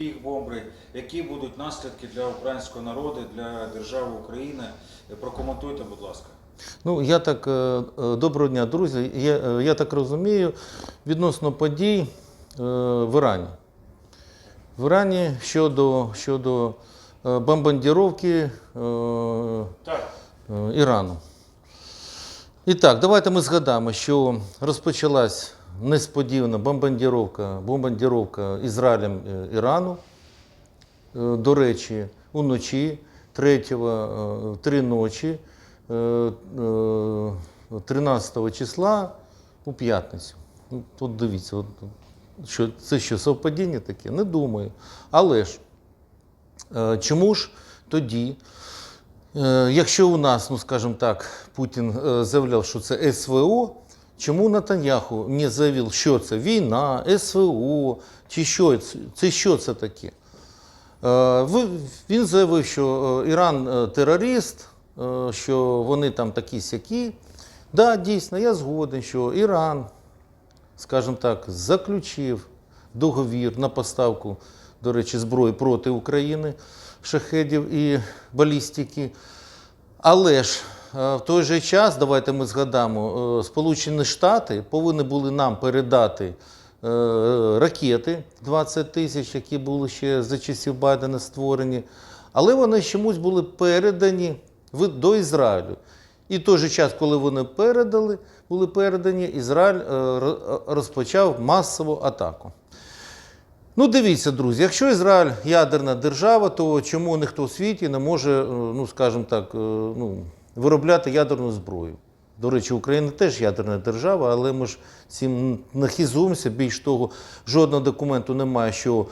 їх бомби, які будуть наслідки для українського народу, для держави України. Прокоментуйте, будь ласка. Ну, я так е, е, доброго дня, друзі. Я, е, я так розумію, відносно подій в Ірані. В Ірані щодо, щодо Так. е, Ірану. І так, давайте ми згадаємо, що розпочалась несподівана бомбардировка, бомбардировка Ізраїлем е, Ірану. Е, До речі, уночі, 3, в три ночі, е, е, 13 числа у п'ятницю. Ну, Тут дивіться, що, це що, совпадіння таке? Не думаю. Але ж, е, чому ж тоді, е, якщо у нас, ну скажімо так, Путін е, заявляв, що це СВО, чому Натаньяху не заявив, що це війна, СВО, чи що це, що це таке? Е, Він заявив, що е, Іран е, терорист, що вони там такі сякі. Так, да, дійсно, я згоден, що Іран, скажімо так, заключив договір на поставку, до речі, зброї проти України, шахедів і балістики. Але ж в той же час, давайте ми згадаємо, е, Сполучені Штати повинні були нам передати е, ракети 20 тисяч, які були ще за часів Байдена створені, але вони чомусь були передані до Ізраїлю. І в той же час, коли вони передали, були передані, Ізраїль е, розпочав масову атаку. Ну, дивіться, друзі, якщо Ізраїль ядерна держава, то чому ніхто в світі не може, е, ну скажімо так, е, ну, виробляти ядерну зброю? До речі, Україна теж ядерна держава, але ми ж цим не хизуємося. Більш того, жодного документу немає, що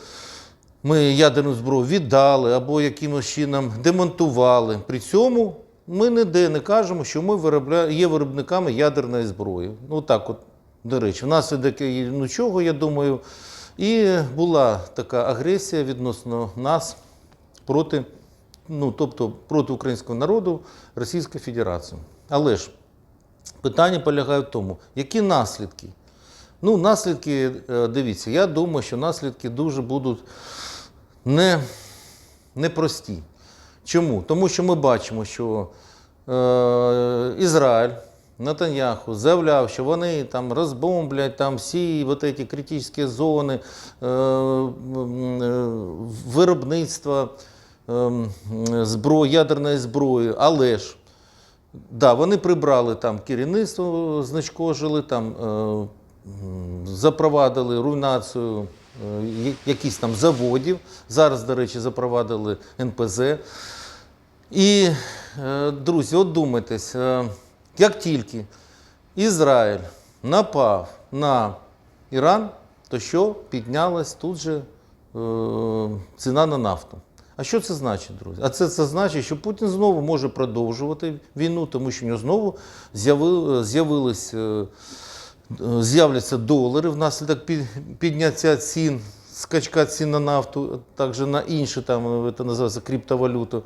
ми ядерну зброю віддали або якимось чином демонтували. При цьому ми ніде не кажемо, що ми виробля... є виробниками ядерної зброї. Ну так, от, до речі, внаслідок нічого, я думаю, і була така агресія відносно нас проти, ну, тобто проти українського народу Російської Федерації. Але ж питання полягає в тому, які наслідки. Ну, наслідки, е, дивіться, я думаю, що наслідки дуже будуть не, непрості. Чому? Тому що ми бачимо, що е, Ізраїль, Натаньяху заявляв, що вони там розбомблять там всі вот эти критичні зони е, е, виробництва зброї, ядерної зброї, але ж Да, вони прибрали там керівництво, знешкодили, там е, запровадили руйнацію е, якісь там заводів. Зараз, до речі, запровадили НПЗ. І, е, друзі, от думайтесь, як тільки Ізраїль напав на Іран, то що піднялась тут же ціна на нафту. А що це значить, друзі? А це, це значить, що Путін знову може продовжувати війну, тому що в нього знову з'яви- з'явились, е, е, з'являться долари внаслідок підняття цін, скачка цін на нафту, також на інші, там, це називається криптовалюту.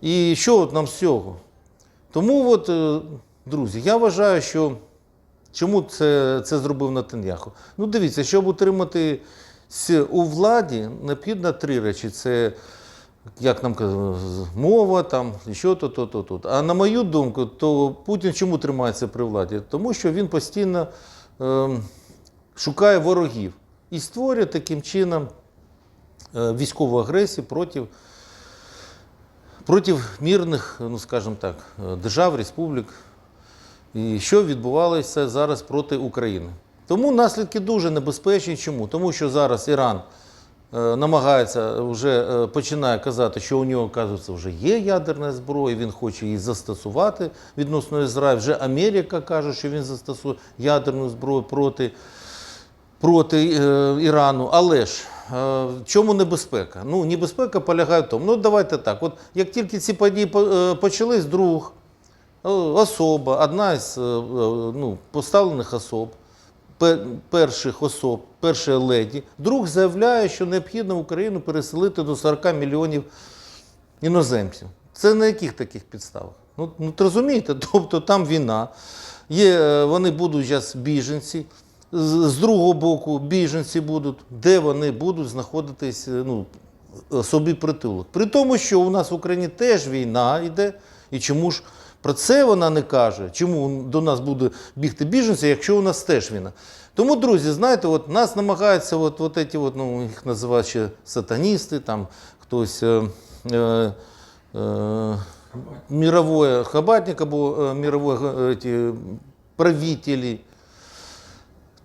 І що от нам з цього? Тому, от, е, друзі, я вважаю, що чому це, це зробив Натаньяху? Ну, дивіться, щоб утримати у владі, необхідно три речі: це, як нам казали, мова, там, що то, то, то, то. А на мою думку, то Путін чому тримається при владі? Тому що він постійно ем, шукає ворогів і створює таким чином е, військову агресію проти проти мирних, ну скажімо так, е, держав, республік, і що відбувалося зараз проти України. Тому наслідки дуже небезпечні. Чому? Тому що зараз Іран е, намагається вже е, починає казати, що у нього, оказується, вже є ядерна зброя, він хоче її застосувати відносно Ізраїлю. Вже Америка каже, що він застосує ядерну зброю проти проти е, Ірану. Але ж е, чому небезпека? Ну, небезпека полягає в тому. Ну, давайте так. От як тільки ці події по- е, почались, друг, е, особа, одна е, е, ну, поставлених особ, перших особ, перша леді, друг заявляє, що необхідно Україну переселити до 40 мільйонів іноземців. Це на яких таких підставах? Ну, ну розумієте, тобто там війна, є, е, вони будуть зараз біженці. з, з другого боку біженці будуть, де вони будуть знаходитись, е, ну, собі притулок. При тому, що у нас в Україні теж війна йде, і чому ж про це вона не каже? Чому до нас буде бігти біженці, якщо у нас теж війна? Тому, друзі, знаєте, от нас намагаються, от, от эти, от, ну, їх називають ще сатаністи, там хтось. Е, е, е, мірове хабатник або е, мірове е, правителі.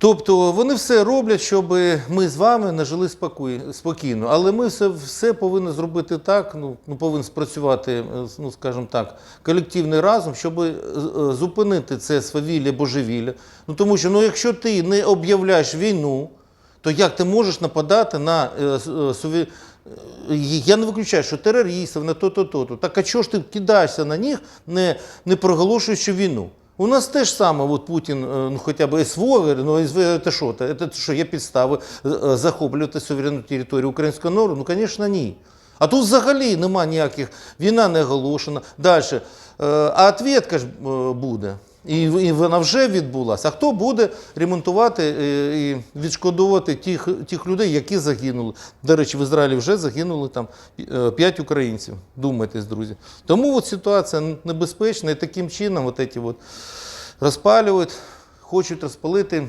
Тобто вони все роблять, щоб ми з вами не жили спокійно. Але ми все, все повинні зробити так, ну, ну повинен спрацювати, е, ну скажімо так, колективний разум, щоб е, е, зупинити це свавілля божевілля. Ну тому що ну, якщо ти не об'являєш війну, то як ти можеш нападати на с- сові... е, Я не виключаю, що терористів, на то-то, то-то. Так а чого ж ти кидаєшся на них, не, не проголошуючи війну? У нас теж саме, от Путін, е, ну хоча б СВО, ну СВО це що? Це, що, є підстави е, е, захоплювати суверенну територію українського народу? Ну, звісно, ні. А тут взагалі нема ніяких, війна не оголошена. Далі. А відповідь ж буде. І, і вона вже відбулася. А хто буде ремонтувати е, і відшкодовувати тих, тих людей, які загинули? До речі, в Ізраїлі вже загинули там 5 українців. Думайтесь, друзі. Тому от ситуація небезпечна, і таким чином от эти от розпалюють, хочуть розпалити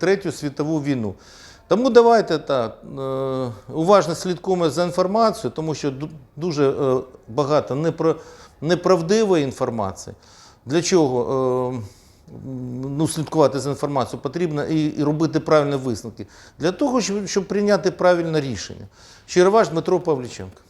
третю світову війну. Тому давайте так, е, уважно слідкуємо за інформацією, тому що дуже е, багато неправдивої інформації. Для чого е, ну, слідкувати за інформацією потрібно і, і робити правильні висновки? Для того, щоб, щоб прийняти правильне рішення. Щиро ваш Дмитро Павліченко.